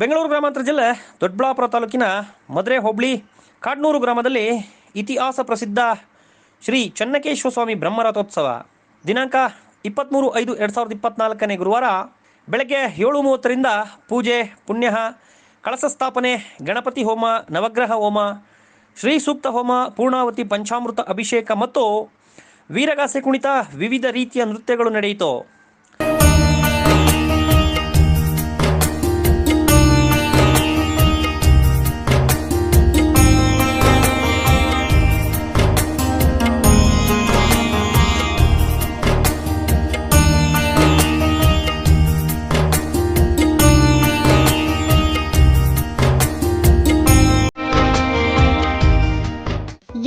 ಬೆಂಗಳೂರು ಗ್ರಾಮಾಂತರ ಜಿಲ್ಲೆ ದೊಡ್ಡಬಳ್ಳಾಪುರ ತಾಲೂಕಿನ ಮದುರೆ ಹೋಬಳಿ ಕಾಡ್ನೂರು ಗ್ರಾಮದಲ್ಲಿ ಇತಿಹಾಸ ಪ್ರಸಿದ್ಧ ಶ್ರೀ ಚನ್ನಕೇಶ್ವರ ಸ್ವಾಮಿ ಬ್ರಹ್ಮರಥೋತ್ಸವ. ದಿನಾಂಕ ಇಪ್ಪತ್ತ್ಮೂರು ಐದು ಎರಡು ಸಾವಿರದ ಇಪ್ಪತ್ನಾಲ್ಕನೇ ಗುರುವಾರ ಬೆಳಗ್ಗೆ ಏಳು ಮೂವತ್ತರಿಂದ ಪೂಜೆ, ಪುಣ್ಯ, ಕಳಸ ಸ್ಥಾಪನೆ, ಗಣಪತಿ ಹೋಮ, ನವಗ್ರಹ ಹೋಮ, ಶ್ರೀ ಸೂಕ್ತ ಹೋಮ, ಪೂರ್ಣಾವತಿ ಪಂಚಾಮೃತ ಅಭಿಷೇಕ ಮತ್ತು ವೀರಗಾಸೆ ಕುಣಿತ ವಿವಿಧ ರೀತಿಯ ನೃತ್ಯಗಳು ನಡೆಯಿತು.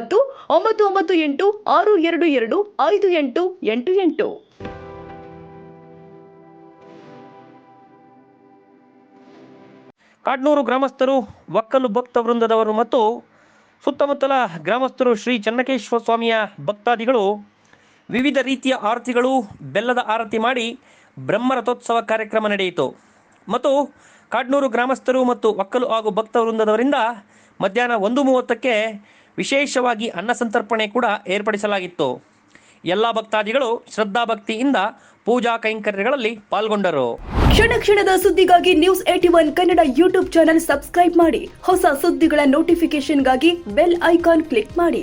ಮತ್ತು ಒಂಬತ್ತು ಒಂಬತ್ತು, ಎಂಟು, ಆರು, ಎರಡು ಎರಡು, ಐದು, ಎಂಟು ಎಂಟು ಎಂಟು. ಕಾಡ್ನೂರು ಗ್ರಾಮಸ್ಥರು, ಒಕ್ಕಲು ಭಕ್ತ ವೃಂದದವರು ಮತ್ತು ಸುತ್ತಮುತ್ತಲ ಗ್ರಾಮಸ್ಥರು ಶ್ರೀ ಚನ್ನಕೇಶ್ವರ ಸ್ವಾಮಿಯ ಭಕ್ತಾದಿಗಳು ವಿವಿಧ ರೀತಿಯ ಆರತಿಗಳು, ಬೆಲ್ಲದ ಆರತಿ ಮಾಡಿ ಬ್ರಹ್ಮರಥೋತ್ಸವ ಕಾರ್ಯಕ್ರಮ ನಡೆಯಿತು. ಮತ್ತು ಕಾಡ್ನೂರು ಗ್ರಾಮಸ್ಥರು ಮತ್ತು ಒಕ್ಕಲು ಹಾಗೂ ಭಕ್ತ ವೃಂದದವರಿಂದ ಮಧ್ಯಾಹ್ನ ಒಂದು ಮೂವತ್ತಕ್ಕೆ ವಿಶೇಷವಾಗಿ ಅನ್ನ ಸಂತರ್ಪಣೆ ಕೂಡ ಏರ್ಪಡಿಸಲಾಗಿತ್ತು. ಎಲ್ಲ ಭಕ್ತಾದಿಗಳು ಶ್ರದ್ಧಾಭಕ್ತಿಯಿಂದ ಪೂಜಾ ಕೈಂಕರ್ಯಗಳಲ್ಲಿ ಪಾಲ್ಗೊಂಡರು. ಕ್ಷಣ ಕ್ಷಣದ ಸುದ್ದಿಗಾಗಿ news eighty one Kannada YouTube channel subscribe ಮಾಡಿ. ಹೊಸ ಸುದ್ದಿಗಳ ನೋಟಿಫಿಕೇಶನ್ಗಾಗಿ ಬೆಲ್ ಐಕಾನ್ ಕ್ಲಿಕ್ ಮಾಡಿ.